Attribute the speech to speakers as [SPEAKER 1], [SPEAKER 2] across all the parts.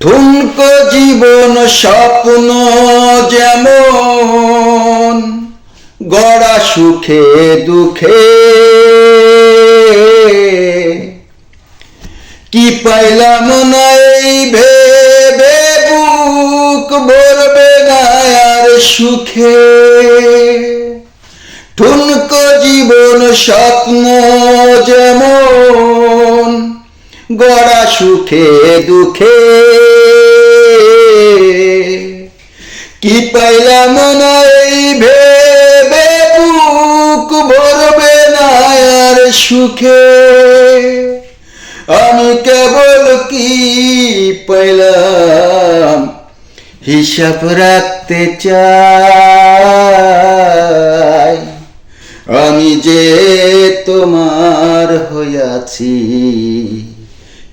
[SPEAKER 1] ঠুনকো জীবন স্বপ্ন যেমন, গড়া সুখে দুঃখে। কি পাইলাম না এই ভেবে বুক না আর সুখে। ঠুনকো জীবন স্বপ্ন যেমন গড়া সুখে দুঃখে। কি পাইলাম না এই ভেবে বুক ভরবে না আর সুখে? আমি কেবল কি পাইলাম হিসাব রাখতে চাই? আমি যে তোমার হইয়াছি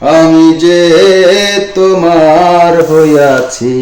[SPEAKER 1] আমি যে তোমার হইয়াছি।